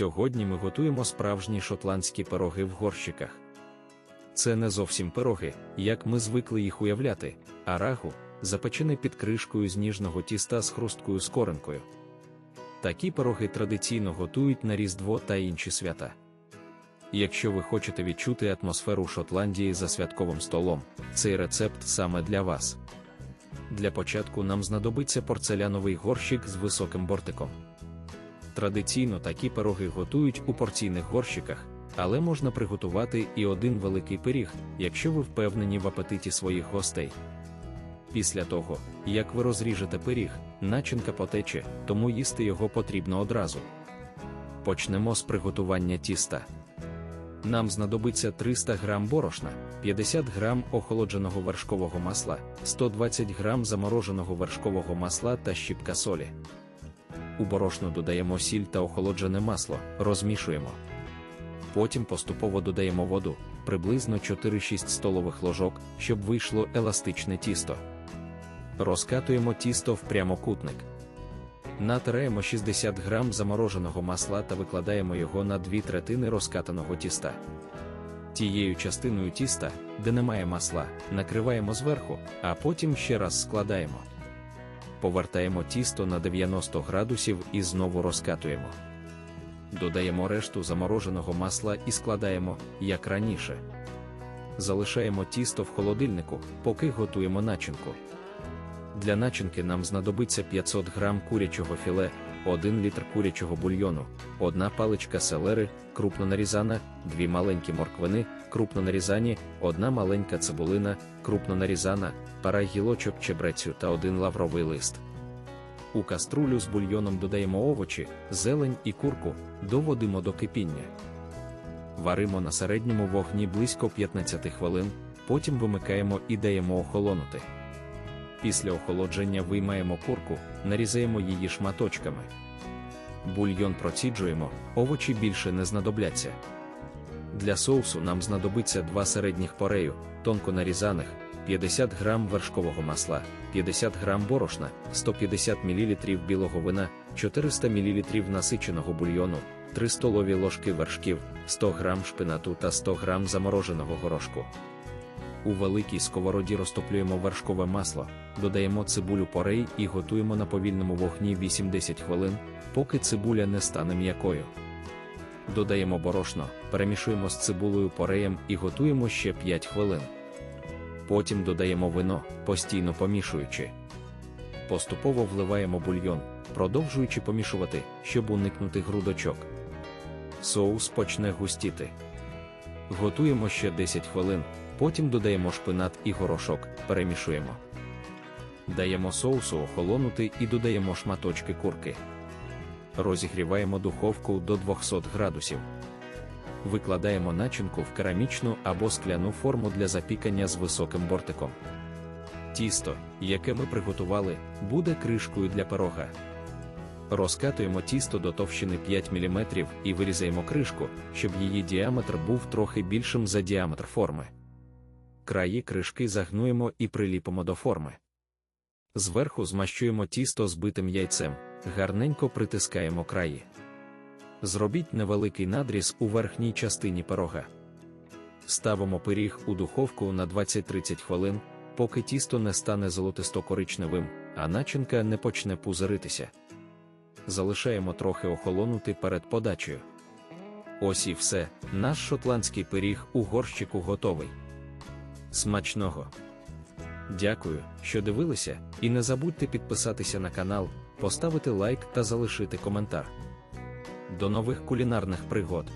Сьогодні ми готуємо справжні шотландські пироги в горщиках. Це не зовсім пироги, як ми звикли їх уявляти, а рагу, запечене під кришкою з ніжного тіста з хрусткою скоринкою. Такі пироги традиційно готують на Різдво та інші свята. Якщо ви хочете відчути атмосферу Шотландії за святковим столом, цей рецепт саме для вас. Для початку нам знадобиться порцеляновий горщик з високим бортиком. Традиційно такі пироги готують у порційних горщиках, але можна приготувати і один великий пиріг, якщо ви впевнені в апетиті своїх гостей. Після того, як ви розріжете пиріг, начинка потече, тому їсти його потрібно одразу. Почнемо з приготування тіста. Нам знадобиться 300 г борошна, 50 г охолодженого вершкового масла, 120 г замороженого вершкового масла та щіпка солі. У борошно додаємо сіль та охолоджене масло, розмішуємо. Потім поступово додаємо воду, приблизно 4-6 столових ложок, щоб вийшло еластичне тісто. Розкатуємо тісто в прямокутник. Натираємо 60 г замороженого масла та викладаємо його на дві третини розкатаного тіста. Тією частиною тіста, де немає масла, накриваємо зверху, а потім ще раз складаємо. Повертаємо тісто на 90 градусів і знову розкатуємо. Додаємо решту замороженого масла і складаємо, як раніше. Залишаємо тісто в холодильнику, поки готуємо начинку. Для начинки нам знадобиться 500 г курячого філе, 1 літр курячого бульйону, 1 паличка селери, крупно нарізана, 2 маленькі морквини, крупно нарізані, 1 маленька цибулина, крупно нарізана, пара гілочок чебрецю та 1 лавровий лист. У каструлю з бульйоном додаємо овочі, зелень і курку, доводимо до кипіння. Варимо на середньому вогні близько 15 хвилин, потім вимикаємо і даємо охолонути. Після охолодження виймаємо курку, нарізаємо її шматочками. Бульйон проціджуємо, овочі більше не знадобляться. Для соусу нам знадобиться два середніх порею, тонко нарізаних, 50 г вершкового масла, 50 г борошна, 150 мл білого вина, 400 мл насиченого бульйону, 3 столові ложки вершків, 100 г шпинату та 100 г замороженого горошку. У великій сковороді розтоплюємо вершкове масло, додаємо цибулю порей і готуємо на повільному вогні 8-10 хвилин, поки цибуля не стане м'якою. Додаємо борошно, перемішуємо з цибулею пореєм і готуємо ще 5 хвилин. Потім додаємо вино, постійно помішуючи. Поступово вливаємо бульйон, продовжуючи помішувати, щоб уникнути грудочок. Соус почне густіти. Готуємо ще 10 хвилин, потім додаємо шпинат і горошок, перемішуємо. Даємо соусу охолонути і додаємо шматочки курки. Розігріваємо духовку до 200 градусів. Викладаємо начинку в керамічну або скляну форму для запікання з високим бортиком. Тісто, яке ми приготували, буде кришкою для пирога. Розкатуємо тісто до товщини 5 мм і вирізаємо кришку, щоб її діаметр був трохи більшим за діаметр форми. Краї кришки загнуємо і приліпимо до форми. Зверху змащуємо тісто збитим яйцем, гарненько притискаємо краї. Зробіть невеликий надріз у верхній частині пирога. Ставимо пиріг у духовку на 20-30 хвилин, поки тісто не стане золотисто-коричневим, а начинка не почне пузиритися. Залишаємо трохи охолонути перед подачею. Ось і все, наш шотландський пиріг у горщику готовий. Смачного! Дякую, що дивилися, і не забудьте підписатися на канал, поставити лайк та залишити коментар. До нових кулінарних пригод!